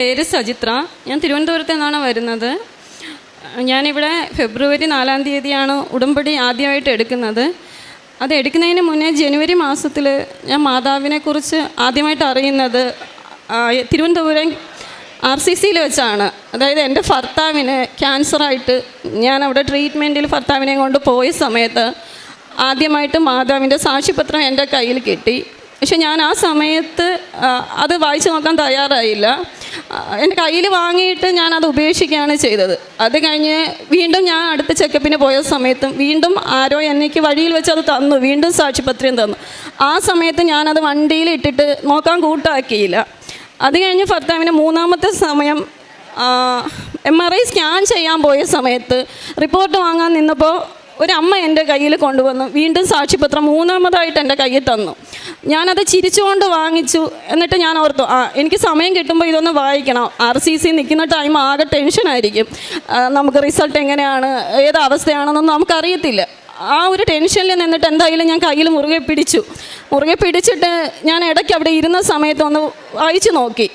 പേര് സജിത്ര. ഞാൻ തിരുവനന്തപുരത്ത് നിന്നാണ് വരുന്നത്. ഞാനിവിടെ ഫെബ്രുവരി നാലാം തീയതിയാണ് ഉടമ്പടി ആദ്യമായിട്ട് എടുക്കുന്നത്. അത് എടുക്കുന്നതിന് മുന്നേ ജനുവരി മാസത്തിൽ ഞാൻ മാതാവിനെക്കുറിച്ച് ആദ്യമായിട്ട് അറിയുന്നത് തിരുവനന്തപുരം ആർ സി സിയിൽ വെച്ചാണ്. അതായത് എന്റെ ഭർത്താവിന് ക്യാൻസറായിട്ട് ഞാൻ അവിടെ ട്രീറ്റ്മെന്റിൽ ഭർത്താവിനെ കൊണ്ട് പോയ സമയത്ത് ആദ്യമായിട്ട് മാതാവിന്റെ സാക്ഷിപത്രം എന്റെ കയ്യിൽ കിട്ടി. പക്ഷെ ഞാൻ ആ സമയത്ത് അത് വായിച്ചു നോക്കാൻ തയ്യാറായില്ല. എന്റെ കയ്യിൽ വാങ്ങിയിട്ട് ഞാൻ അത് ഉപേക്ഷിക്കുകയാണ് ചെയ്തത്. അത് കഴിഞ്ഞ് വീണ്ടും ഞാൻ അടുത്ത ചെക്കപ്പിന് പോയ സമയത്തും വീണ്ടും ആരോ എനിക്ക് വഴിയിൽ വെച്ച് അത് തന്നു. വീണ്ടും സാക്ഷിപത്രം തന്നു. ആ സമയത്ത് ഞാനത് വണ്ടിയിൽ ഇട്ടിട്ട് നോക്കാൻ കൂട്ടാക്കിയില്ല. അത് കഴിഞ്ഞ് ഭർത്താവിന് മൂന്നാമത്തെ സമയം എം ആർ ഐ സ്കാൻ ചെയ്യാൻ പോയ സമയത്ത് റിപ്പോർട്ട് വാങ്ങാൻ നിന്നപ്പോൾ ഒരു അമ്മ എന്റെ കയ്യിൽ കൊണ്ടുവന്നു. വീണ്ടും സാക്ഷിപത്രം മൂന്നാമതായിട്ട് എന്റെ കയ്യിൽ തന്നു. ഞാനത് ചിരിച്ചുകൊണ്ട് വാങ്ങിച്ചു. എന്നിട്ട് ഞാൻ ഓർത്തു ആ എനിക്ക് സമയം കിട്ടുമ്പോൾ ഇതൊന്ന് വായിക്കണം. ആർ സി സി നിൽക്കുന്ന ടൈം ആകെ ടെൻഷനായിരിക്കും നമുക്ക് റിസൾട്ട് എങ്ങനെയാണ്? ഏത് അവസ്ഥയാണെന്നൊന്നും നമുക്കറിയത്തില്ല. ആ ഒരു ടെൻഷനിൽ നിന്നിട്ട് എന്തായാലും ഞാൻ കയ്യിൽ മുറുകെ പിടിച്ചു. മുറുകെ പിടിച്ചിട്ട് ഞാൻ ഇടയ്ക്ക് അവിടെ ഇരുന്ന സമയത്ത് ഒന്ന് വായിച്ചു നോക്കി.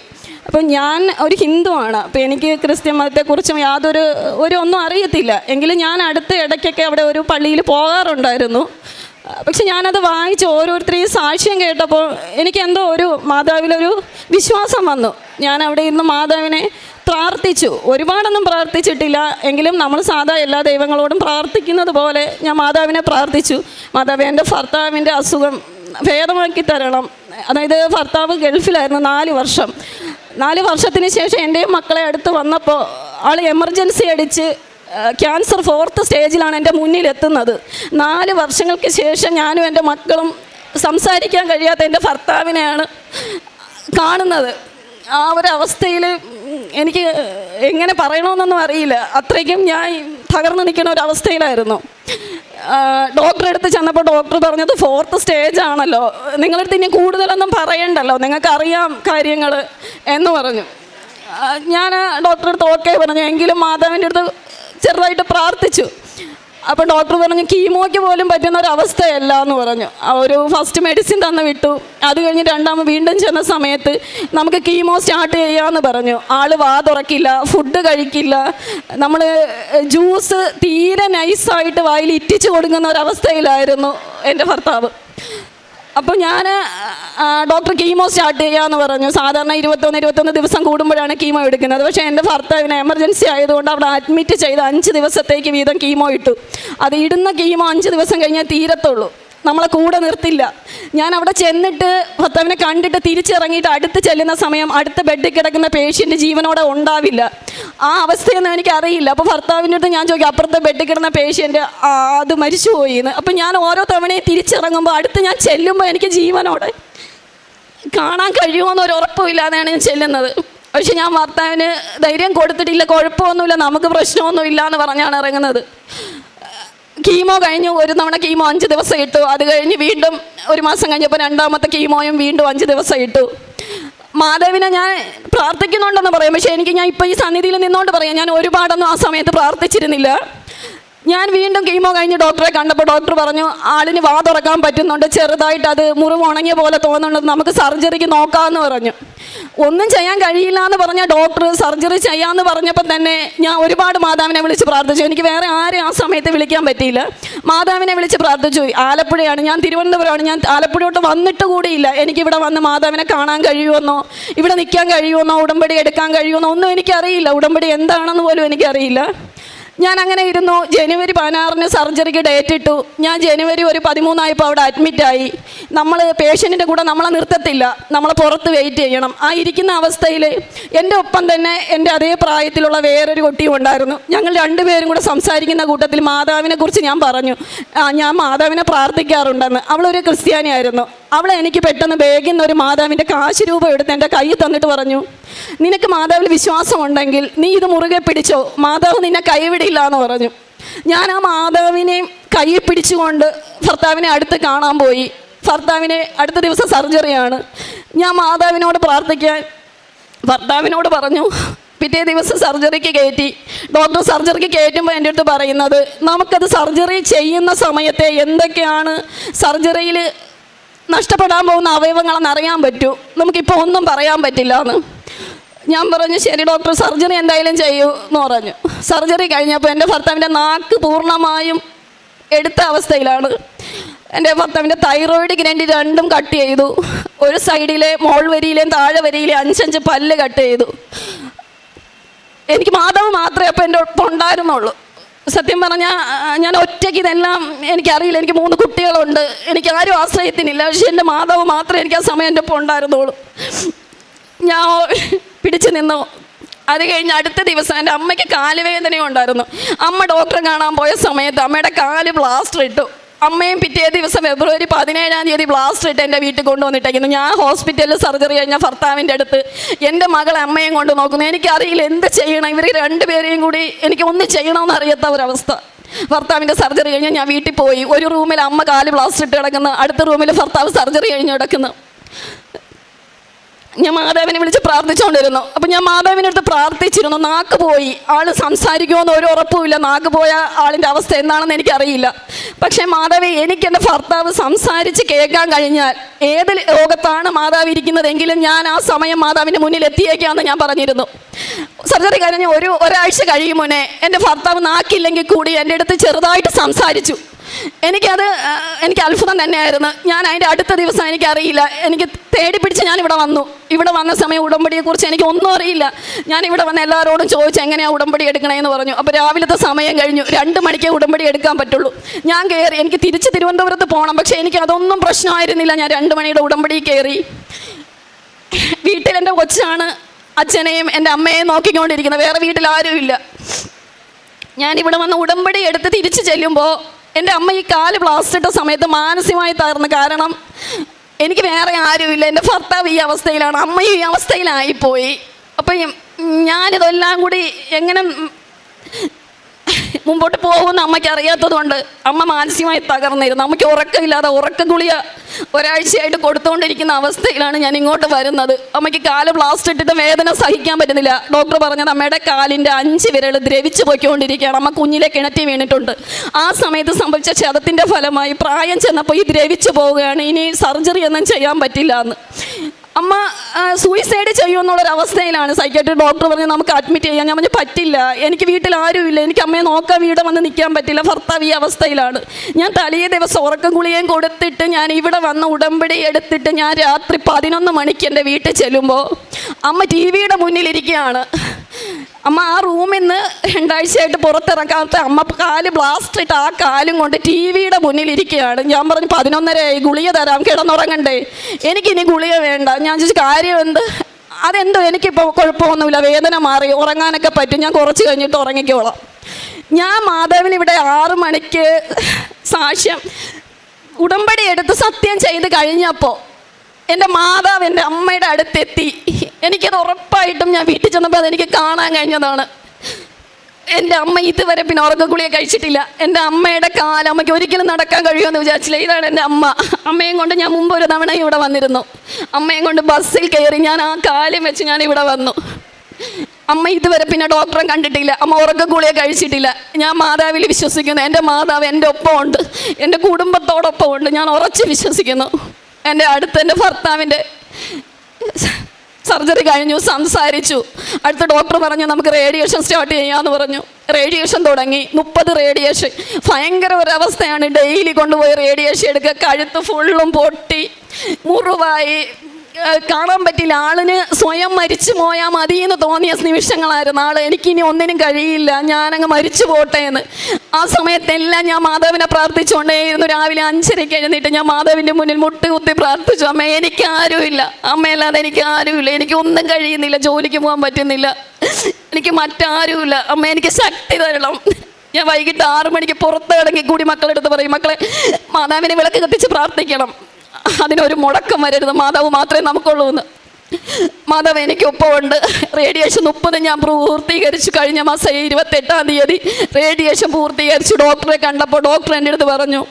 അപ്പം ഞാൻ ഒരു ഹിന്ദുവാണ്. അപ്പോൾ എനിക്ക് ക്രിസ്ത്യൻ മതത്തെക്കുറിച്ചും യാതൊരു ഒരു ഒന്നും അറിയത്തില്ല. എങ്കിലും ഞാൻ അടുത്ത ഇടയ്ക്കൊക്കെ അവിടെ ഒരു പള്ളിയിൽ പോകാറുണ്ടായിരുന്നു. പക്ഷെ ഞാനത് വായിച്ച് ഓരോരുത്തരെയും സാക്ഷ്യം കേട്ടപ്പോൾ എനിക്ക് എന്തോ ഒരു മാതാവിലൊരു വിശ്വാസം വന്നു. ഞാൻ അവിടെ ഇരുന്ന് മാതാവിനെ പ്രാർത്ഥിച്ചു. ഒരുപാടൊന്നും പ്രാർത്ഥിച്ചിട്ടില്ല. എങ്കിലും നമ്മൾ സാധാ എല്ലാ ദൈവങ്ങളോടും പ്രാർത്ഥിക്കുന്നത് പോലെ ഞാൻ മാതാവിനെ പ്രാർത്ഥിച്ചു. മാതാവ് എന്റെ ഭർത്താവിന്റെ അസുഖം ഭേദമാക്കി തരണം. അതായത് ഭർത്താവ് ഗൾഫിലായിരുന്നു നാല് വർഷം. നാല് വർഷത്തിന് ശേഷം എന്റെയും മക്കളെ അടുത്ത് വന്നപ്പോൾ ആൾ എമർജൻസി അടിച്ച് ക്യാൻസർ ഫോർത്ത് സ്റ്റേജിലാണ് എന്റെ മുന്നിലെത്തുന്നത്. നാല് വർഷങ്ങൾക്ക് ശേഷം ഞാനും എന്റെ മക്കളും സംസാരിക്കാൻ കഴിയാത്ത എന്റെ ഭർത്താവിനെയാണ് കാണുന്നത്. ആ ഒരു അവസ്ഥയിൽ എനിക്ക് എങ്ങനെ പറയണമെന്നൊന്നും അറിയില്ല. അത്രയ്ക്കും ഞാൻ തകർന്നു നിൽക്കുന്ന ഒരു ഡോക്ടറെ അടുത്ത് ചെന്നപ്പോൾ ഡോക്ടർ പറഞ്ഞത് ഫോർത്ത് സ്റ്റേജ് ആണല്ലോ. നിങ്ങളടുത്ത് ഇനി കൂടുതലൊന്നും പറയണ്ടല്ലോ. നിങ്ങൾക്കറിയാം കാര്യങ്ങൾ എന്ന് പറഞ്ഞു. ഞാൻ ഡോക്ടറെ അടുത്ത് ഓക്കെ പറഞ്ഞു. എങ്കിലും മാതാവിന്റെ അടുത്ത് ചെറുതായിട്ട് പ്രാർത്ഥിച്ചു. അപ്പോൾ ഡോക്ടർ പറഞ്ഞു കീമോയ്ക്ക് പോലും പറ്റുന്ന ഒരു അവസ്ഥയല്ല എന്ന് പറഞ്ഞു. ഒരു ഫസ്റ്റ് മെഡിസിൻ തന്ന് വിട്ടു. അത് കഴിഞ്ഞ് രണ്ടാമത് വീണ്ടും ചെന്ന സമയത്ത് നമുക്ക് കീമോ സ്റ്റാർട്ട് ചെയ്യാമെന്ന് പറഞ്ഞു. ആൾ വാ തുറക്കില്ല ഫുഡ് കഴിക്കില്ല. നമ്മൾ ജ്യൂസ് തീരെ നൈസായിട്ട് വായിൽ ഇറ്റിച്ച് കൊടുക്കുന്ന ഒരു അവസ്ഥയിലായിരുന്നു എന്റെ ഭർത്താവ്. അപ്പോൾ ഞാൻ ഡോക്ടർ കീമോ സ്റ്റാർട്ട് ചെയ്യാമെന്ന് പറഞ്ഞു. സാധാരണ ഇരുപത്തൊന്ന് ഇരുപത്തൊന്ന് ദിവസം കൂടുമ്പോഴാണ് കീമോ എടുക്കുന്നത്. പക്ഷേ എന്റെ ഭർത്താവിന് എമർജൻസി ആയതുകൊണ്ട് അവിടെ അഡ്മിറ്റ് ചെയ്ത് അഞ്ച് ദിവസത്തേക്ക് വീതം കീമോ ഇട്ടു. അത് ഇടുന്ന കീമോ അഞ്ച് ദിവസം കഴിഞ്ഞാൽ തീരത്തുള്ളൂ. നമ്മളെ കൂടെ നിർത്തില്ല. ഞാൻ അവിടെ ചെന്നിട്ട് ഭർത്താവിനെ കണ്ടിട്ട് തിരിച്ചിറങ്ങിയിട്ട് അടുത്ത് ചെല്ലുന്ന സമയം അടുത്ത ബെഡിൽ കിടക്കുന്ന പേഷ്യന്റ് ജീവനോടെ ഉണ്ടാവില്ല. ആ അവസ്ഥയൊന്നും എനിക്കറിയില്ല. അപ്പോൾ ഭർത്താവിന്റെ അടുത്ത് ഞാൻ ചോദിക്കും അപ്പുറത്തെ ബെഡിൽ കിടന്ന പേഷ്യന്റ് അത് മരിച്ചുപോയി എന്ന്. അപ്പം ഞാൻ ഓരോ തവണയും തിരിച്ചിറങ്ങുമ്പോൾ അടുത്ത് ഞാൻ ചെല്ലുമ്പോൾ എനിക്ക് ജീവനോടെ കാണാൻ കഴിയുമോ ഒരു ഉറപ്പുമില്ലാതെയാണ് ഞാൻ ചെല്ലുന്നത്. പക്ഷെ ഞാൻ ഭർത്താവിന് ധൈര്യം കൊടുത്തിട്ടില്ല കുഴപ്പമൊന്നുമില്ല നമുക്ക് പ്രശ്നമൊന്നുമില്ല എന്ന് പറഞ്ഞാണ് ഇറങ്ങുന്നത്. കീമോ കഴിഞ്ഞു. ഒരു തവണ കീമോ അഞ്ച് ദിവസം ഇട്ടു. അത് കഴിഞ്ഞ് വീണ്ടും ഒരു മാസം കഴിഞ്ഞപ്പോൾ രണ്ടാമത്തെ കീമോയും വീണ്ടും അഞ്ച് ദിവസം ഇട്ടു. മാധവിനെ ഞാൻ പ്രാർത്ഥിക്കുന്നുണ്ടെന്ന് പറയാം. പക്ഷേ എനിക്ക് ഞാൻ ഇപ്പോൾ ഈ സന്നിധിയിൽ നിന്നുകൊണ്ട് പറയാം. ഞാൻ ഒരുപാടൊന്നും ആ സമയത്ത് പ്രാർത്ഥിച്ചിരുന്നില്ല. ഞാൻ വീണ്ടും കീമോ കഴിഞ്ഞ് ഡോക്ടറെ കണ്ടപ്പോൾ ഡോക്ടർ പറഞ്ഞു ആളിന് വാ തുറക്കാൻ പറ്റുന്നുണ്ട് ചെറുതായിട്ട് അത് മുറിവ് ഉണങ്ങിയ പോലെ തോന്നുന്നുണ്ട് നമുക്ക് സർജറിക്ക് നോക്കാമെന്ന് പറഞ്ഞു. ഒന്നും ചെയ്യാൻ കഴിയില്ല എന്ന് പറഞ്ഞ ഡോക്ടർ സർജറി ചെയ്യാമെന്ന് പറഞ്ഞപ്പോൾ തന്നെ ഞാൻ ഒരുപാട് മാതാവിനെ വിളിച്ച് പ്രാർത്ഥിച്ചു. എനിക്ക് വേറെ ആരെയും ആ സമയത്ത് വിളിക്കാൻ പറ്റിയില്ല. മാതാവിനെ വിളിച്ച് പ്രാർത്ഥിച്ചു. ആലപ്പുഴയാണ്. ഞാൻ തിരുവനന്തപുരമാണ്. ഞാൻ ആലപ്പുഴയോട്ട് വന്നിട്ട് കൂടിയില്ല എനിക്കിവിടെ വന്ന് മാതാവിനെ കാണാൻ കഴിയുമെന്നോ ഇവിടെ നിൽക്കാൻ കഴിയുമെന്നോ ഉടമ്പടി എടുക്കാൻ കഴിയുമെന്നോ ഒന്നും എനിക്കറിയില്ല. ഉടമ്പടി എന്താണെന്ന് പോലും എനിക്കറിയില്ല. ഞാൻ അങ്ങനെ ഇരുന്നു. ജനുവരി പതിനാറിന് സർജറിക്ക് ഡേറ്റ് ഇട്ടു. ഞാൻ ജനുവരി ഒരു പതിമൂന്നായപ്പോൾ അവിടെ അഡ്മിറ്റായി നമ്മൾ പേഷ്യന്റിന്റെ കൂടെ നമ്മളെ നിർത്തത്തില്ല. നമ്മളെ പുറത്ത് വെയിറ്റ് ചെയ്യണം. ആ ഇരിക്കുന്ന അവസ്ഥയിൽ എന്റെ ഒപ്പം തന്നെ എന്റെ അതേ പ്രായത്തിലുള്ള വേറൊരു കുട്ടിയും ഉണ്ടായിരുന്നു. ഞങ്ങൾ രണ്ടുപേരും കൂടെ സംസാരിക്കുന്ന കൂട്ടത്തിൽ മാതാവിനെ കുറിച്ച് ഞാൻ പറഞ്ഞു. ഞാൻ മാതാവിനെ പ്രാർത്ഥിക്കാറുണ്ടെന്ന്. അവളൊരു ക്രിസ്ത്യാനിയായിരുന്നു. അവളെ എനിക്ക് പെട്ടെന്ന് ബാഗിൽ നിന്ന് ഒരു മാതാവിന്റെ കാശ് രൂപ എടുത്ത് എന്റെ കയ്യിൽ തന്നിട്ട് പറഞ്ഞു. നിനക്ക് മാതാവിൽ വിശ്വാസമുണ്ടെങ്കിൽ നീ ഇത് മുറുകെ പിടിച്ചോ? മാതാവ് നിന്നെ കൈവിടില്ല എന്ന് പറഞ്ഞു. ഞാൻ ആ മാതാവിനെ കൈ പിടിച്ചുകൊണ്ട് ഭർത്താവിനെ അടുത്ത് കാണാൻ പോയി. ഭർത്താവിനെ അടുത്ത ദിവസം സർജറിയാണ് ഞാൻ മാതാവിനോട് പ്രാർത്ഥിക്കാൻ ഭർത്താവിനോട് പറഞ്ഞു പിറ്റേ ദിവസം സർജറിക്ക് കയറ്റി. ഡോക്ടർ സർജറിക്ക് കയറ്റുമ്പോൾ എന്റെ അടുത്ത് പറയുന്നത് നമുക്കത് സർജറി ചെയ്യുന്ന സമയത്തെ എന്തൊക്കെയാണ് സർജറിയിൽ നഷ്ടപ്പെടാൻ പോകുന്ന അവയവങ്ങളെന്ന് അറിയാൻ പറ്റൂ. നമുക്കിപ്പോൾ ഒന്നും പറയാൻ പറ്റില്ല എന്ന്. ഞാൻ പറഞ്ഞു ശരി ഡോക്ടർ സർജറി എന്തായാലും ചെയ്യൂ എന്ന് പറഞ്ഞു. സർജറി കഴിഞ്ഞപ്പോൾ എന്റെ ഭർത്താവിന്റെ നാക്ക് പൂർണമായും എടുത്ത അവസ്ഥയിലാണ്. എന്റെ ഭർത്താവിന്റെ തൈറോയിഡ് ഗ്രൻഡി രണ്ടും കട്ട് ചെയ്തു. ഒരു സൈഡിലെ മോൾ വരിയിലെയും താഴെ വരിയിലെയും അഞ്ചഞ്ച് പല്ല് കട്ട് ചെയ്തു. എനിക്ക് മാധവ് മാത്രമേ അപ്പോൾ എന്റെ ഒപ്പം ഉണ്ടായിരുന്നുള്ളൂ. സത്യം പറഞ്ഞാൽ ഞാൻ ഒറ്റയ്ക്ക് ഇതെല്ലാം എനിക്കറിയില്ല. എനിക്ക് മൂന്ന് കുട്ടികളുണ്ട്. എനിക്ക് ആരും ആശ്രയത്തിനില്ല. പക്ഷേ എന്റെ മാധവ് മാത്രമേ എനിക്ക് ആ സമയം എന്റെ ഒപ്പം ഉണ്ടായിരുന്നുള്ളൂ. ഞാൻ പിടിച്ചു നിന്നു. അത് കഴിഞ്ഞ് അടുത്ത ദിവസം എന്റെ അമ്മയ്ക്ക് കാലുവേദനയും ഉണ്ടായിരുന്നു. അമ്മ ഡോക്ടറെ കാണാൻ പോയ സമയത്ത് അമ്മയുടെ കാൽ പ്ലാസ്റ്റർ ഇട്ടു. അമ്മയും പിറ്റേ ദിവസം ഫെബ്രുവരി പതിനേഴാം തീയതി ബ്ലാസ്റ്റർ ഇട്ട് എന്റെ വീട്ടിൽ കൊണ്ടുവന്നിട്ടേക്കുന്നു. ഞാൻ ഹോസ്പിറ്റലിൽ സർജറി കഴിഞ്ഞ ഭർത്താവിന്റെ അടുത്ത് എന്റെ മകളെ അമ്മയും കൊണ്ട് നോക്കുന്നു. എനിക്കറിയില്ല എന്ത് ചെയ്യണം? ഇവർ രണ്ടുപേരെയും കൂടി എനിക്ക് ഒന്നും ചെയ്യണമെന്ന് അറിയാത്ത ഒരവസ്ഥ. ഭർത്താവിന്റെ സർജറി കഴിഞ്ഞ് ഞാൻ വീട്ടിൽ പോയി. ഒരു റൂമിൽ അമ്മ കാൽ ബ്ലാസ്റ്റർ ഇട്ട് കിടക്കുന്നു. അടുത്ത റൂമിൽ ഭർത്താവ് സർജറി കഴിഞ്ഞ് കിടക്കുന്നു. ഞാൻ മാതാവിനെ വിളിച്ച് പ്രാർത്ഥിച്ചുകൊണ്ടിരുന്നു അപ്പം ഞാൻ മാതാവിന്റെ അടുത്ത് പ്രാർത്ഥിച്ചിരുന്നു. നാക്ക് പോയി. ആൾ സംസാരിക്കുമെന്ന് ഒരു ഉറപ്പുമില്ല. നാക്ക് പോയ ആളിന്റെ അവസ്ഥ എന്താണെന്ന് എനിക്കറിയില്ല. പക്ഷേ മാതാവി എനിക്ക് എന്റെ ഭർത്താവ് സംസാരിച്ച് കേൾക്കാൻ കഴിഞ്ഞാൽ ഏത് ലോകത്താണ് മാതാവ് ഇരിക്കുന്നതെങ്കിലും ഞാൻ ആ സമയം മാതാവിന്റെ മുന്നിൽ എത്തിയേക്കാമെന്ന് ഞാൻ പറഞ്ഞിരുന്നു. സർജറി കഴിഞ്ഞ് ഒരു ഒരാഴ്ച കഴിയും മുന്നേ എന്റെ ഭർത്താവ് നാക്കില്ലെങ്കിൽ കൂടി എന്റെ അടുത്ത് ചെറുതായിട്ട് സംസാരിച്ചു. എനിക്കത് എനിക്ക് അത്ഭുതം തന്നെയായിരുന്നു. ഞാൻ അതിന്റെ അടുത്ത ദിവസം എനിക്കറിയില്ല. എനിക്ക് തേടി പിടിച്ച് ഞാൻ ഇവിടെ വന്നു. ഇവിടെ വന്ന സമയം ഉടമ്പടിയെക്കുറിച്ച് എനിക്ക് ഒന്നും അറിയില്ല. ഞാൻ ഇവിടെ വന്ന എല്ലാവരോടും ചോദിച്ചു എങ്ങനെയാണ് ഉടമ്പടി എടുക്കണേന്ന് പറഞ്ഞു. അപ്പോൾ രാവിലത്തെ സമയം കഴിഞ്ഞു. രണ്ട് മണിക്കേ ഉടമ്പടി എടുക്കാൻ പറ്റുള്ളൂ. ഞാൻ കയറി എനിക്ക് തിരിച്ച് തിരുവനന്തപുരത്ത് പോകണം പക്ഷേ എനിക്ക് അതൊന്നും പ്രശ്നമായിരുന്നില്ല. ഞാൻ രണ്ട് മണിയുടെ ഉടമ്പടി കയറി. വീട്ടിലെന്റെ കൊച്ചാണ് അച്ഛനെയും എന്റെ അമ്മയെയും നോക്കിക്കൊണ്ടിരിക്കുന്നത്. വേറെ വീട്ടിൽ ഇല്ല ഞാൻ ഇവിടെ വന്ന് ഉടമ്പടി എടുത്ത് തിരിച്ചു ചെല്ലുമ്പോൾ എന്റെ അമ്മ ഈ കാൽ ബ്ലാസ്റ്റ് ഇട്ട സമയത്ത് മാനസികമായി തകർന്നു കാരണം എനിക്ക് വേറെ ആരുമില്ല. എന്റെ ഭർത്താവ് ഈ അവസ്ഥയിലാണ്. അമ്മയും ഈ അവസ്ഥയിലായിപ്പോയി. അപ്പം ഞാനിതെല്ലാം കൂടി എങ്ങനെ മുമ്പോട്ട് പോകുമെന്ന് അമ്മയ്ക്ക് അറിയാത്തതുകൊണ്ട് അമ്മ മാനസികമായി തകർന്നിരുന്നു. അമ്മയ്ക്ക് ഉറക്കമില്ലാതെ ഉറക്ക ഗുളിയ ഒരാഴ്ചയായിട്ട് കൊടുത്തുകൊണ്ടിരിക്കുന്ന അവസ്ഥയിലാണ് ഞാൻ ഇങ്ങോട്ട് വരുന്നത്. അമ്മയ്ക്ക് കാൽ ബ്ലാസ്റ്റ് ഇട്ടിട്ട് വേദന സഹിക്കാൻ പറ്റുന്നില്ല. ഡോക്ടർ പറഞ്ഞത് അമ്മയുടെ കാലിന്റെ അഞ്ച് വിരൽ ദ്രവിച്ചു പോയിക്കൊണ്ടിരിക്കുകയാണ്. അമ്മ കുഞ്ഞിലെ കിണറ്റി വീണിട്ടുണ്ട്. ആ സമയത്ത് സംഭവിച്ച ക്ഷതത്തിന്റെ ഫലമായി പ്രായം ചെന്നപ്പോൾ ഈ ദ്രവിച്ചു പോവുകയാണ്. ഇനി സർജറി ഒന്നും ചെയ്യാൻ പറ്റില്ല എന്ന്. അമ്മ സൂയിസൈഡ് ചെയ്യുമെന്നുള്ളൊരു അവസ്ഥയിലാണ് സൈക്കാട്രി ഡോക്ടർ പറഞ്ഞ് നമുക്ക് അഡ്മിറ്റ് ചെയ്യാം. ഞാൻ പറഞ്ഞു പറ്റില്ല. എനിക്ക് വീട്ടിൽ ആരുമില്ല. എനിക്ക് അമ്മയെ നോക്കാൻ വീട് വന്ന് നിൽക്കാൻ പറ്റില്ല. ഭർത്താവ് ഈ അവസ്ഥയിലാണ്. ഞാൻ തലേ ദിവസം ഉറക്കം ഗുളികയും കൊടുത്തിട്ട് ഞാൻ ഇവിടെ വന്ന ഉടമ്പടി എടുത്തിട്ട് ഞാൻ രാത്രി പതിനൊന്ന് മണിക്ക് എന്റെ വീട്ടിൽ ചെല്ലുമ്പോൾ അമ്മ ടി വിയുടെ മുന്നിലിരിക്കുകയാണ് അമ്മ ആ റൂമിൽ നിന്ന് രണ്ടാഴ്ചയായിട്ട് പുറത്തിറക്കാത്ത അമ്മ കാൽ ബ്ലാസ്റ്റ് ഇട്ട് ആ കാലും കൊണ്ട് ടി വിയുടെ മുന്നിലിരിക്കുകയാണ്. ഞാൻ പറഞ്ഞു പതിനൊന്നരയായി ഗുളിക തരാം കിടന്നുറങ്ങണ്ടേ. എനിക്കിനി ഗുളിക വേണ്ട. ഞാൻ ചോദിച്ചു കാര്യം എന്ത്? അതെന്തോ എനിക്കിപ്പോൾ കുഴപ്പമൊന്നുമില്ല വേദന മാറി ഉറങ്ങാനൊക്കെ പറ്റും. ഞാൻ കുറച്ച് കഴിഞ്ഞിട്ട് ഉറങ്ങിക്കോളാം. ഞാൻ മാധവൻ ഇവിടെ ആറ് മണിക്ക് സാക്ഷ്യം ഉടമ്പടി എടുത്ത് സത്യം ചെയ്ത് കഴിഞ്ഞപ്പോൾ എന്റെ മാതാവ് എന്റെ അമ്മയുടെ അടുത്തെത്തി. എനിക്കത് ഉറപ്പായിട്ടും ഞാൻ വീട്ടിൽ ചെന്നപ്പോൾ അതെനിക്ക് കാണാൻ കഴിഞ്ഞതാണ്. എന്റെ അമ്മ ഇതുവരെ പിന്നെ ഉറക്കക്കുളിയെ കഴിച്ചിട്ടില്ല. എന്റെ അമ്മയുടെ കാലം അമ്മയ്ക്ക് ഒരിക്കലും നടക്കാൻ കഴിയുമെന്ന് വിചാരിച്ചില്ല. ഇതാണ് എന്റെ അമ്മ. അമ്മയും കൊണ്ട് ഞാൻ മുമ്പ് ഒരു തവണ ഇവിടെ വന്നിരുന്നു. അമ്മയും കൊണ്ട് ബസ്സിൽ കയറി ഞാൻ ആ കാലം വെച്ച് ഞാൻ ഇവിടെ വന്നു. അമ്മ ഇതുവരെ പിന്നെ ഡോക്ടറെ കണ്ടിട്ടില്ല. അമ്മ ഉറക്കക്കുളിയെ കഴിച്ചിട്ടില്ല. ഞാൻ മാതാവിൽ വിശ്വസിക്കുന്നു. എന്റെ മാതാവ് എന്റെ ഒപ്പമുണ്ട്. എന്റെ കുടുംബത്തോടൊപ്പമുണ്ട്. ഞാൻ ഉറച്ച് വിശ്വസിക്കുന്നു. എന്റെ അടുത്ത് എന്റെ ഭർത്താവിന്റെ സർജറി കഴിഞ്ഞു സംസാരിച്ചു. അടുത്ത ഡോക്ടർ പറഞ്ഞു നമുക്ക് റേഡിയേഷൻ സ്റ്റാർട്ട് ചെയ്യാമെന്ന് പറഞ്ഞു. റേഡിയേഷൻ തുടങ്ങി. മുപ്പത് റേഡിയേഷൻ ഭയങ്കര ഒരവസ്ഥയാണ്. ഡെയിലി കൊണ്ടുപോയി റേഡിയേഷൻ എടുക്കുക. കഴുത്ത് ഫുള്ളും പൊട്ടി. മുറിവായി. കാണാൻ പറ്റില്ല. ആളിന് സ്വയം മരിച്ചു പോയാൽ മതി എന്ന് തോന്നിയ നിമിഷങ്ങളായിരുന്നു. ആൾ എനിക്കിനി ഒന്നിനും കഴിയില്ല. ഞാനങ്ങ് മരിച്ചു പോട്ടെ എന്ന്. ആ സമയത്തെല്ലാം ഞാൻ മാധവനെ പ്രാർത്ഥിച്ചുകൊണ്ടേയിരുന്നു. രാവിലെ അഞ്ചരയ്ക്ക് എഴുന്നേറ്റ് ഞാൻ മാധവിന്റെ മുന്നിൽ മുട്ടുകുത്തി പ്രാർത്ഥിച്ചു. അമ്മ എനിക്ക് ആരുമില്ല അമ്മയല്ലാതെ എനിക്ക് ആരുമില്ല എനിക്ക് ഒന്നും കഴിയുന്നില്ല. ജോലിക്ക് പോകാൻ പറ്റുന്നില്ല. എനിക്ക് മറ്റാരുമില്ല. അമ്മ എനിക്ക് ശക്തി തരണം. ഞാൻ വൈകിട്ട് ആറു മണിക്ക് പുറത്ത് ഇറങ്ങി കൂടി മക്കളെടുത്ത് പറയും മക്കളെ മാതാവിനെ വിളക്ക് കത്തിച്ച് പ്രാർത്ഥിക്കണം. അതിനൊരു മുടക്കം വരരുത്. മാതാവ് മാത്രമേ നമുക്കുള്ളൂ എന്ന് മാതാവ് എനിക്ക് ഒപ്പമുണ്ട്. റേഡിയേഷൻ മുപ്പത് ഞാൻ പൂർത്തീകരിച്ചു കഴിഞ്ഞ മാസം ഇരുപത്തെട്ടാം തീയതി റേഡിയേഷൻ പൂർത്തീകരിച്ചു. ഡോക്ടറെ കണ്ടപ്പോൾ ഡോക്ടർ എന്റെ അടുത്ത് പറഞ്ഞു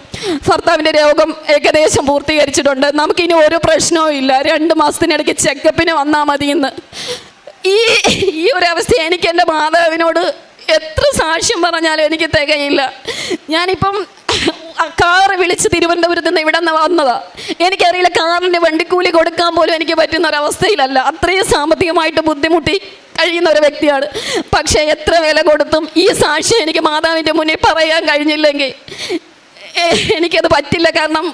ഭർത്താവിന്റെ രോഗം ഏകദേശം പൂർത്തീകരിച്ചിട്ടുണ്ട്. നമുക്കിനി ഒരു പ്രശ്നവും ഇല്ല. രണ്ട് മാസത്തിനിടയ്ക്ക് ചെക്കപ്പിന് വന്നാൽ മതി എന്ന് ഈ ഈ ഒരു അവസ്ഥ എനിക്ക് എന്റെ മാതാവിനോട് എത്ര സാക്ഷ്യം പറഞ്ഞാലും എനിക്ക് തികയില്ല. ഞാനിപ്പം കാറ് വിളിച്ച് തിരുവനന്തപുരത്ത് നിന്ന് ഇവിടെ നിന്ന് വന്നതാ. എനിക്കറിയില്ല കാറിന്റെ വണ്ടിക്കൂലി കൊടുക്കാൻ പോലും എനിക്ക് പറ്റുന്ന ഒരവസ്ഥയിലല്ല അത്രയും സാമ്പത്തികമായിട്ട് ബുദ്ധിമുട്ടി കഴിയുന്ന ഒരു വ്യക്തിയാണ്. പക്ഷേ എത്ര വില കൊടുത്തും ഈ സാക്ഷി എനിക്ക് മാതാവിന്റെ മുന്നിൽ പറയാൻ കഴിഞ്ഞില്ലെങ്കിൽ എനിക്കത് പറ്റില്ല. കാരണം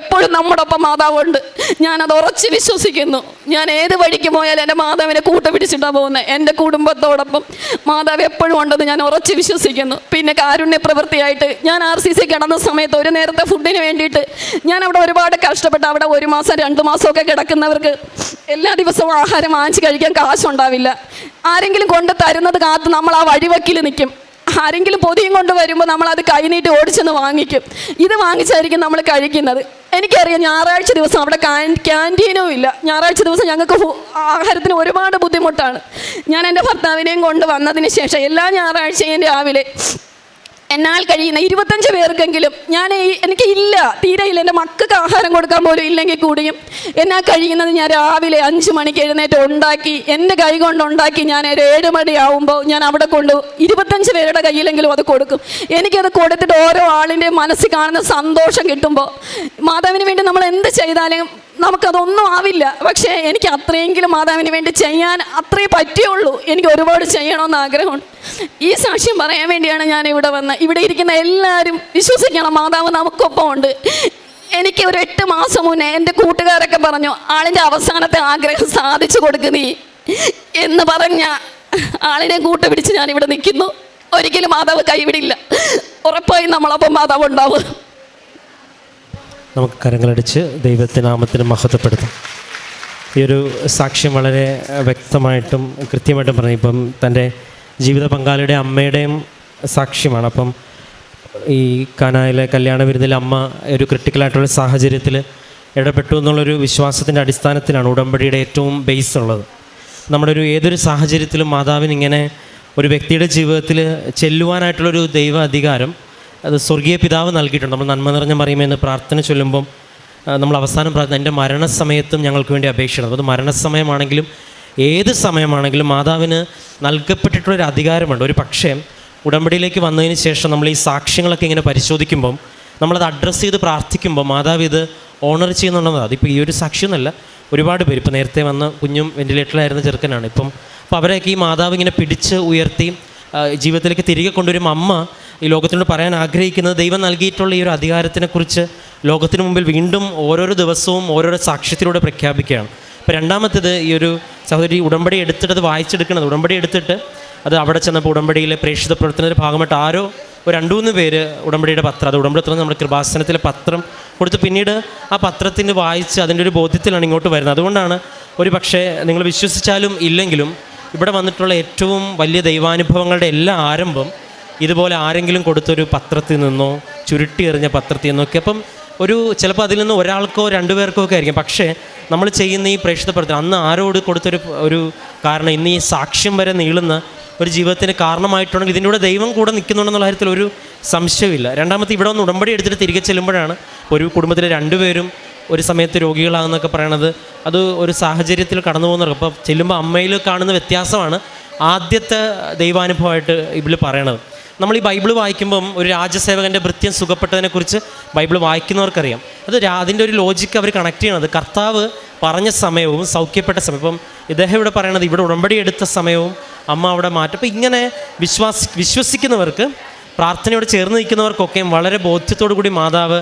എപ്പോഴും നമ്മുടെ ഒപ്പം മാതാവുണ്ട്. ഞാനത് ഉറച്ച് വിശ്വസിക്കുന്നു. ഞാൻ ഏത് വഴിക്ക് പോയാലും എന്റെ മാതാവിനെ കൂട്ടുപിടിച്ചിട്ടാണ് പോകുന്നത് എന്റെ കുടുംബത്തോടൊപ്പം മാതാവ് എപ്പോഴും ഉണ്ടെന്ന് ഞാൻ ഉറച്ച് വിശ്വസിക്കുന്നു. പിന്നെ കാരുണ്യ പ്രവൃത്തിയായിട്ട് ഞാൻ ആർ സി സി കിടന്ന സമയത്ത് ഒരു നേരത്തെ ഫുഡിന് വേണ്ടിയിട്ട് ഞാൻ അവിടെ ഒരുപാട് കഷ്ടപ്പെട്ട് അവിടെ ഒരു മാസം രണ്ട് മാസമൊക്കെ കിടക്കുന്നവർക്ക് എല്ലാ ദിവസവും ആഹാരം വാങ്ങിച്ച് കഴിക്കാൻ കാശുണ്ടാവില്ല. ആരെങ്കിലും കൊണ്ട് തരുന്നത് കാത്ത് നമ്മൾ ആ വഴിവക്കിൽ നിൽക്കും. ആരെങ്കിലും പൊതിയും കൊണ്ട് വരുമ്പോൾ അത് കൈനീട്ടി ഓടിച്ചെന്ന് വാങ്ങിക്കും. ഇത് വാങ്ങിച്ചായിരിക്കും നമ്മൾ കഴിക്കുന്നത്. എനിക്കറിയാം ഞായറാഴ്ച ദിവസം അവിടെ ക്യാന്റീനും ഇല്ല. ഞായറാഴ്ച ദിവസം ഞങ്ങൾക്ക് ആഹാരത്തിന് ഒരുപാട് ബുദ്ധിമുട്ടാണ്. ഞാൻ എന്റെ ഭർത്താവിനെയും കൊണ്ട് വന്നതിന് ശേഷം എല്ലാ ഞായറാഴ്ചയും രാവിലെ എന്നാൽ കഴിയുന്ന ഇരുപത്തഞ്ച് പേർക്കെങ്കിലും ഞാൻ എനിക്ക് ഇല്ല. തീരെ ഇല്ല. എന്റെ മക്കൾക്ക് ആഹാരം കൊടുക്കാൻ പോലും ഇല്ലെങ്കിൽ കൂടിയും എന്നാൽ കഴിയുന്നത് ഞാൻ രാവിലെ അഞ്ച് മണിക്ക് എഴുന്നേറ്റ് ഉണ്ടാക്കി എന്റെ കൈ കൊണ്ട് ഉണ്ടാക്കി ഞാൻ ഒരു ഏഴ് മണിയാവുമ്പോൾ ഞാൻ അവിടെ കൊണ്ട് ഇരുപത്തഞ്ച് പേരുടെ കയ്യിലെങ്കിലും അത് കൊടുക്കും. എനിക്കത് കൊടുത്തിട്ട് ഓരോ ആളിന്റെയും മനസ്സിൽ കാണുന്ന സന്തോഷം കിട്ടുമ്പോൾ മാതാവിന് വേണ്ടി നമ്മൾ എന്ത് ചെയ്താലും നമുക്കതൊന്നും ആവില്ല. പക്ഷേ എനിക്ക് അത്രയെങ്കിലും മാതാവിന് വേണ്ടി ചെയ്യാൻ അത്രേ പറ്റുള്ളൂ. എനിക്ക് ഒരുപാട് ചെയ്യണമെന്ന് ആഗ്രഹമുണ്ട്. ഈ സാക്ഷ്യം പറയാൻ വേണ്ടിയാണ് ഞാൻ ഇവിടെ വന്നത് ഇവിടെ ഇരിക്കുന്ന എല്ലാവരും വിശ്വസിക്കണം മാതാവ് നമുക്കൊപ്പം ഉണ്ട് എനിക്ക് ഒരു എട്ട് മാസം മുന്നേ എന്റെ കൂട്ടുകാരൊക്കെ പറഞ്ഞു ആളിന്റെ അവസാനത്തെ ആഗ്രഹം സാധിച്ചു കൊടുക്ക് നീ. എന്ന് പറഞ്ഞ ആളിനെ കൂട്ടുപിടിച്ച് ഞാൻ ഇവിടെ നിൽക്കുന്നു. ഒരിക്കലും മാതാവ് കൈവിടില്ല. ഉറപ്പായും നമ്മളൊപ്പം മാതാവ് ഉണ്ടാവും നമുക്ക് കരങ്ങളടിച്ച് ദൈവത്തിനാമത്തിന് മഹത്വപ്പെടുത്താം. ഈ ഒരു സാക്ഷ്യം വളരെ വ്യക്തമായിട്ടും കൃത്യമായിട്ടും പറഞ്ഞു. ഇപ്പം തന്റെ ജീവിത പങ്കാളിയുടെ അമ്മയുടെയും സാക്ഷ്യമാണ്. അപ്പം ഈ കാനായിലെ കല്യാണ വിരുന്നിൽ അമ്മ ഒരു ക്രിട്ടിക്കലായിട്ടുള്ള സാഹചര്യത്തിൽ ഇടപെട്ടു എന്നുള്ളൊരു വിശ്വാസത്തിന്റെ അടിസ്ഥാനത്തിലാണ് ഉടമ്പടിയുടെ ഏറ്റവും ബേസ് ഉള്ളത്. നമ്മുടെ ഒരു ഏതൊരു സാഹചര്യത്തിലും മാതാവിന് ഇങ്ങനെ ഒരു വ്യക്തിയുടെ ജീവിതത്തിൽ ചെല്ലുവാനായിട്ടുള്ളൊരു ദൈവ അധികാരം അത് സ്വർഗീയ പിതാവ് നൽകിയിട്ടുണ്ട്. നമ്മൾ നന്മ നിറഞ്ഞ മറിയുമെന്ന് പ്രാർത്ഥന ചൊല്ലുമ്പം നമ്മൾ അവസാനം പ്രാർത്ഥന എന്റെ മരണസമയത്തും ഞങ്ങൾക്ക് വേണ്ടി അപേക്ഷിക്കണം അത് മരണസമയമാണെങ്കിലും ഏത് സമയമാണെങ്കിലും മാതാവിന് നൽകപ്പെട്ടിട്ടുള്ളൊരു അധികാരമുണ്ട്. ഒരു പക്ഷേ ഉടമ്പടിയിലേക്ക് വന്നതിന് ശേഷം നമ്മൾ ഈ സാക്ഷ്യങ്ങളൊക്കെ ഇങ്ങനെ പരിശോധിക്കുമ്പം നമ്മളത് അഡ്രസ്സ് ചെയ്ത് പ്രാർത്ഥിക്കുമ്പോൾ മാതാവ് ഇത് ഓണർ ചെയ്യുന്നുണ്ടെന്നത് അതിപ്പോൾ ഈ ഒരു സാക്ഷ്യമൊന്നുമല്ല ഒരുപാട് പേര്. ഇപ്പോൾ നേരത്തെ വന്ന കുഞ്ഞും വെന്റിലേറ്ററിലായിരുന്ന ചെറുക്കനാണ്. ഇപ്പം അപ്പോൾ അവരെയൊക്കെ ഈ മാതാവ് ഇങ്ങനെ പിടിച്ച് ഉയർത്തി ജീവിതത്തിലേക്ക് തിരികെ കൊണ്ടുവരും അമ്മ ഈ ലോകത്തിനോട് പറയാൻ ആഗ്രഹിക്കുന്നത് ദൈവം നൽകിയിട്ടുള്ള ഈ ഒരു അധികാരത്തിനെക്കുറിച്ച് ലോകത്തിന് മുമ്പിൽ വീണ്ടും ഓരോരോ ദിവസവും ഓരോരോ സാക്ഷ്യത്തിലൂടെ പ്രഖ്യാപിക്കുകയാണ്. അപ്പോൾ രണ്ടാമത്തേത് ഈ ഒരു സഹോദരി ഉടമ്പടി എടുത്തിട്ട് അത് വായിച്ചെടുക്കുന്നത് ഉടമ്പടി എടുത്തിട്ട് അത് അവിടെ ചെന്നപ്പോൾ ഉടമ്പടിയിലെ പ്രേക്ഷിത പ്രവർത്തനത്തിന്റെ ഭാഗമായിട്ട് ആരോ ഒരു രണ്ടു മൂന്ന് പേര് ഉടമ്പടിയുടെ പത്രം അത് ഉടമ്പടി തുറന്ന് നമ്മുടെ കൃപാസനത്തിലെ പത്രം കൊടുത്ത് പിന്നീട് ആ പത്രത്തിന് വായിച്ച് അതിന്റെ ഒരു ബോധ്യത്തിലാണ് ഇങ്ങോട്ട് വരുന്നത്. അതുകൊണ്ടാണ് ഒരു പക്ഷേ നിങ്ങൾ വിശ്വസിച്ചാലും ഇല്ലെങ്കിലും ഇവിടെ വന്നിട്ടുള്ള ഏറ്റവും വലിയ ദൈവാനുഭവങ്ങളുടെ എല്ലാ ആരംഭം ഇതുപോലെ ആരെങ്കിലും കൊടുത്തൊരു പത്രത്തിൽ നിന്നോ ചുരുട്ടി എറിഞ്ഞ പത്രത്തിൽ നിന്നൊക്കെ അപ്പം ഒരു ചിലപ്പോൾ അതിൽ നിന്ന് ഒരാൾക്കോ രണ്ടുപേർക്കോ ഒക്കെ ആയിരിക്കും. പക്ഷേ നമ്മൾ ചെയ്യുന്ന ഈ പ്രേക്ഷിത പ്രവർത്തനം അന്ന് ആരോട് കൊടുത്തൊരു ഒരു കാരണം ഇന്ന് ഈ സാക്ഷ്യം വരെ നീളുന്ന ഒരു ജീവിതത്തിന് കാരണമായിട്ടുണ്ടെങ്കിൽ ഇതിന്റെ ദൈവം കൂടെ നിൽക്കുന്നുണ്ടെന്നുള്ള കാര്യത്തിൽ ഒരു സംശയമില്ല രണ്ടാമത്തെ ഇവിടെ ഒന്ന് ഉടമ്പടി എടുത്തിട്ട് തിരികെ ചെല്ലുമ്പോഴാണ് ഒരു കുടുംബത്തിലെ രണ്ടുപേരും ഒരു സമയത്ത് രോഗികളാകുന്നൊക്കെ പറയണത്. അത് ഒരു സാഹചര്യത്തിൽ കടന്നു പോകുന്നവർക്ക് അപ്പോൾ ചെല്ലുമ്പോൾ അമ്മയിൽ കാണുന്ന വ്യത്യാസമാണ് ആദ്യത്തെ ദൈവാനുഭവമായിട്ട് ഇതിൽ പറയണത്. നമ്മൾ ഈ ബൈബിൾ വായിക്കുമ്പം ഒരു രാജസേവകന്റെ ഭൃത്യം സുഖപ്പെട്ടതിനെക്കുറിച്ച് ബൈബിൾ വായിക്കുന്നവർക്കറിയാം. അത് അതിന്റെ ഒരു ലോജിക്ക് അവർ കണക്ട് ചെയ്യണത്. കർത്താവ് പറഞ്ഞ സമയവും സൗഖ്യപ്പെട്ട സമയം. ഇപ്പം ഇദ്ദേഹം ഇവിടെ പറയണത് ഇവിടെ ഉടമ്പടി എടുത്ത സമയവും അമ്മ അവിടെ മാറ്റം. അപ്പം ഇങ്ങനെ വിശ്വാസി വിശ്വസിക്കുന്നവർക്ക് പ്രാർത്ഥനയോട് ചേർന്ന് നിൽക്കുന്നവർക്കൊക്കെയും വളരെ ബോധ്യത്തോടു കൂടി മാതാവ്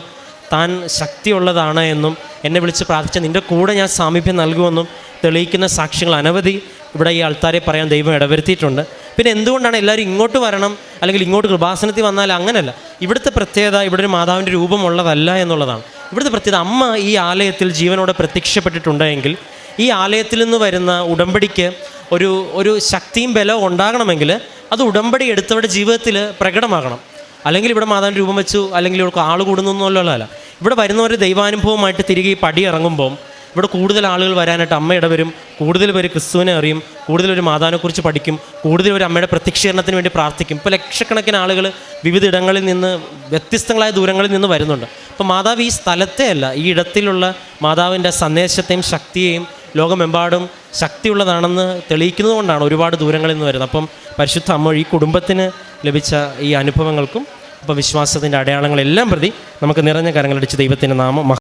താൻ ശക്തിയുള്ളതാണ് എന്നും എന്നെ വിളിച്ച് പ്രാർത്ഥിച്ച നിന്റെ കൂടെ ഞാൻ സാമീപ്യം നൽകുമെന്നും തെളിയിക്കുന്ന സാക്ഷ്യങ്ങൾ അനവധി ഇവിടെ ഈ ആൾക്കാരെ പറയാൻ ദൈവം ഇടവരുത്തിയിട്ടുണ്ട്. പിന്നെ എന്തുകൊണ്ടാണ് എല്ലാവരും ഇങ്ങോട്ട് വരണം അല്ലെങ്കിൽ ഇങ്ങോട്ട് കൃപാസനത്തിൽ വന്നാൽ അങ്ങനെയല്ല ഇവിടുത്തെ പ്രത്യേകത ഇവിടെ ഒരു മാതാവിന്റെ രൂപമുള്ളതല്ല എന്നുള്ളതാണ്. ഇവിടുത്തെ പ്രത്യേകത അമ്മ ഈ ആലയത്തിൽ ജീവനോടെ പ്രത്യക്ഷപ്പെട്ടിട്ടുണ്ടെങ്കിൽ ഈ ആലയത്തിൽ നിന്ന് വരുന്ന ഉടമ്പടിക്ക് ഒരു ഒരു ശക്തിയും ബലവും ഉണ്ടാകണമെങ്കിൽ അത് ഉടമ്പടി എടുത്തവരുടെ ജീവിതത്തിൽ പ്രകടമാകണം. അല്ലെങ്കിൽ ഇവിടെ മാതാവിന്റെ രൂപം വെച്ചു അല്ലെങ്കിൽ ഇവർക്ക് ആൾ കൂടുന്നു എന്നുള്ളതല്ല. ഇവിടെ വരുന്നവർ ദൈവാനുഭവമായിട്ട് തിരികെ ഈ പടി ഇറങ്ങുമ്പം ഇവിടെ കൂടുതൽ ആളുകൾ വരാനായിട്ട് അമ്മ ഇടവരും കൂടുതൽ പേര് ക്രിസ്തുവിനെ അറിയും കൂടുതൽ ഒരു മാതാവിനെക്കുറിച്ച് പഠിക്കും കൂടുതൽ ഒരു അമ്മയുടെ പ്രത്യക്ഷീകരണത്തിന് വേണ്ടി പ്രാർത്ഥിക്കും. ഇപ്പോൾ ലക്ഷക്കണക്കിന് ആളുകൾ വിവിധ ഇടങ്ങളിൽ നിന്ന് വ്യത്യസ്തങ്ങളായ ദൂരങ്ങളിൽ നിന്ന് വരുന്നുണ്ട്. അപ്പോൾ മാതാവ് ഈ സ്ഥലത്തെ അല്ല ഈ ഇടത്തിലുള്ള മാതാവിന്റെ സന്ദേശത്തെയും ശക്തിയെയും ലോകമെമ്പാടും ശക്തിയുള്ളതാണെന്ന് തെളിയിക്കുന്നതുകൊണ്ടാണ് ഒരുപാട് ദൂരങ്ങളിൽ നിന്ന് വരുന്നത്. അപ്പം പരിശുദ്ധ അമ്മ ഈ കുടുംബത്തിന് ലഭിച്ച ഈ അനുഭവങ്ങൾക്കും അപ്പോൾ വിശ്വാസത്തിന്റെ അടയാളങ്ങളെല്ലാം പ്രതി നമുക്ക് നിറഞ്ഞ കരങ്ങളടിച്ച് ദൈവത്തിന്റെ നാമം